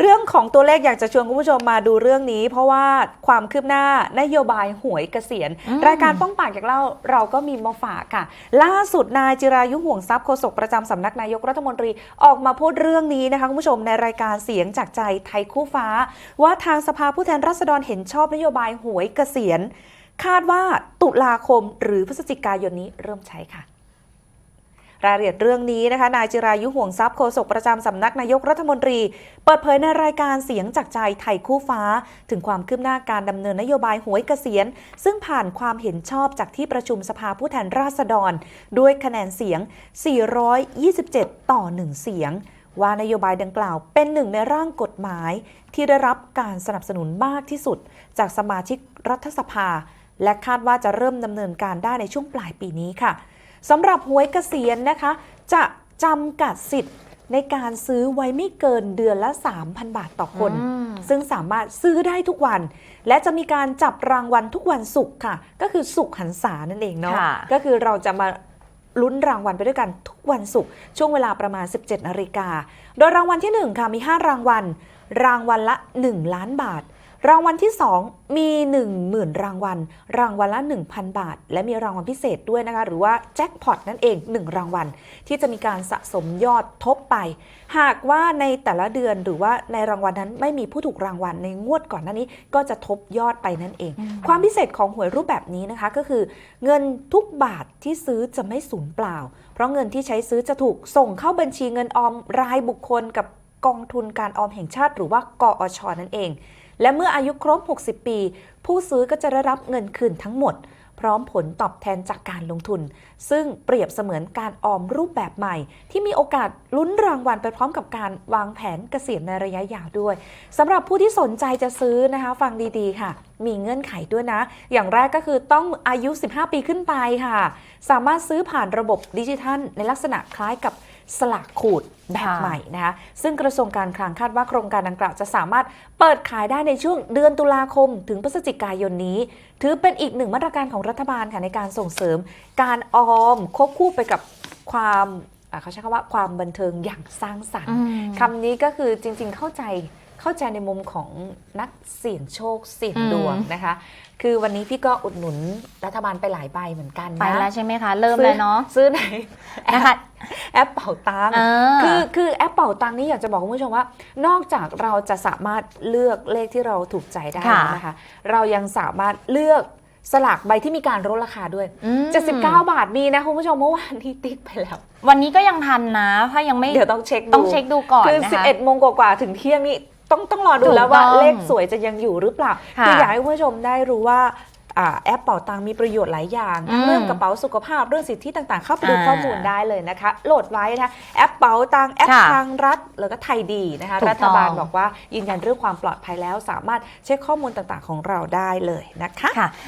เรื่องของตัวเลขอยากจะชวนคุณผู้ชมมาดูเรื่องนี้ เพราะว่าความคืบหน้านโยบายหวยเกษียณอืมรายการป้องปากจากเล่าเราก็มีมาฝากค่ะ ล่าสุดนายจิรายุห่วงทรัพย์โฆษกประจำสำนักนายกรัฐมนตรีออกมาพูดเรื่องนี้นะคะคุณผู้ชมในรายการเสียงจากใจไทยคู่ฟ้า ว่าทางสภาผู้แทนราษฎรเห็นชอบนโยบายหวยเกษียณ คาดว่าตุลาคมหรือพฤศจิกายนนี้เริ่มใช้ค่ะ รายละเอียดเรื่องนี้นะคะ นายจิรายุห่วงทรัพย์โฆษกประจำสำนักนายกรัฐมนตรี เปิดเผยในรายการเสียงจากใจไทยคู่ฟ้า ถึงความคืบหน้าการดำเนินนโยบายหวยเกษียณ ซึ่งผ่านความเห็นชอบจากที่ประชุมสภาผู้แทนราษฎร ด้วยคะแนนเสียง 427 ต่อ 1 เสียงว่านโยบายดังกล่าวเป็นหนึ่งในร่างกฎหมาย ที่ได้รับการสนับสนุนมากที่สุด จากสมาชิกรัฐสภา และคาดว่าจะเริ่มดำเนินการได้ในช่วงปลายปีนี้ค่ะ สำหรับหวยเกษียณนะคะ จะจำกัดสิทธิ์ในการซื้อไว้ไม่เกินเดือนละ 3,000 บาทต่อคนอืมซึ่งสามารถซื้อได้ทุกวัน และจะมีการจับรางวัลทุกวันศุกร์ค่ะ ก็คือศุกร์หันษานั่นเองเนาะค่ะก็คือเราจะมาลุ้นรางวัลไปด้วยกันทุกวันศุกร์ช่วงเวลาประมาณ 17นาฬิกาโดยรางวัลที่ 1 ค่ะมี 5 รางวัล รางวัลละ 1 ล้านบาท รางวัลที่ 2 มี 10,000 รางวัล รางวัลละ 1,000 บาท และมีรางวัลพิเศษด้วยนะคะ หรือว่าแจ็คพอตนั่นเอง 1 รางวัล ที่จะมีการสะสมยอดทบไป หากว่าในแต่ละเดือนหรือว่าในรางวัลนั้นไม่มีผู้ถูกรางวัลในงวดก่อนหน้านี้ ก็จะทบยอดไปนั่นเอง ความพิเศษของหวยรูปแบบนี้นะคะก็คือ เงินทุกบาทที่ซื้อจะไม่สูญเปล่า เพราะเงินที่ใช้ซื้อจะถูกส่งเข้าบัญชีเงินออมรายบุคคลกับกองทุนการออมแห่งชาติ หรือว่ากอชนั่นเอง และเมื่ออายุครบ 60 ปี ผู้ซื้อก็จะได้รับเงินคืนทั้งหมด พร้อมผลตอบแทนจากการลงทุน ซึ่งเปรียบเสมือนการออมรูปแบบใหม่ ที่มีโอกาสลุ้นรางวัลไปพร้อมกับการวางแผนเกษียณในระยะยาวด้วยสำหรับผู้ที่สนใจจะซื้อนะคะ ฟังดีๆ ค่ะ มีเงื่อนไขด้วยนะ อย่างแรกก็คือต้องอายุ 15 ปีขึ้นไปค่ะ สามารถซื้อผ่านระบบดิจิทัล ในลักษณะคล้ายกับสลากขูดแบบค่ะใหม่นะคะซึ่งกระทรวงการคลังคาดว่าโครงการดังกล่าวจะสามารถเปิดขายได้ในช่วงเดือนตุลาคม ถึงพฤศจิกายนนี้ ถือเป็นอีกหนึ่งมาตรการของรัฐบาลค่ะในการส่งเสริม การออมควบคู่ไปกับความอะเขาใช้คำว่าความบันเทิงอย่างสร้างสรรค์อืมคำนี้ก็คือจริง ๆ เข้าใจ เข้าใจในมุมของนักเสี่ยงโชคเสี่ยงดวงอืมนะคะ คือวันนี้พี่ก็อุดหนุนรัฐบาลไปหลายใบเหมือนกันนะไปแล้วใช่ไหมคะ เริ่มแล้วเนาะซื้อไหนแอปนะคะแอปเป่าตังค์อ่าคือคือแอปเป่าตังค์นี่อยากจะบอกคุณผู้ชมว่า นอกจากเราจะสามารถเลือกเลขที่เราถูกใจได้ค่ะแล้วนะคะ เรายังสามารถเลือกสลากใบที่มีการลดราคาด้วยอืม79 บาทมีนะคุณผู้ชมเมื่อวานนี้ติ๊กไปแล้ว วันนี้ก็ยังทันนะ ถ้ายังไม่ เดี๋ยวต้องเช็คดู ต้องเช็คดูก่อนคือนะคะ11 โมงกว่าๆถึงเที่ยงนี่ ต้องต้องรอดูถูกแล้วว่าต้องเลขสวยจะยังอยู่หรือเปล่าค่ะคืออยากให้คุณผู้ชมได้รู้ว่าอ่าแอปเป่าตังค์มีประโยชน์หลายอย่างทั้งอืมเรื่องกระเป๋าสุขภาพเรื่องสิทธิต่างๆ เข้าไปดูอ่าข้อมูลได้เลยนะคะ โหลดไว้นะคะแอปเป๋าตังค์แอปค่ะทางรัฐแล้วก็ไทยดีนะคะถูกต้องรัฐบาลบอกว่ายืนยันเรื่องความปลอดภัยแล้ว สามารถเช็คข้อมูลต่างๆของเราได้เลยนะคะค่ะ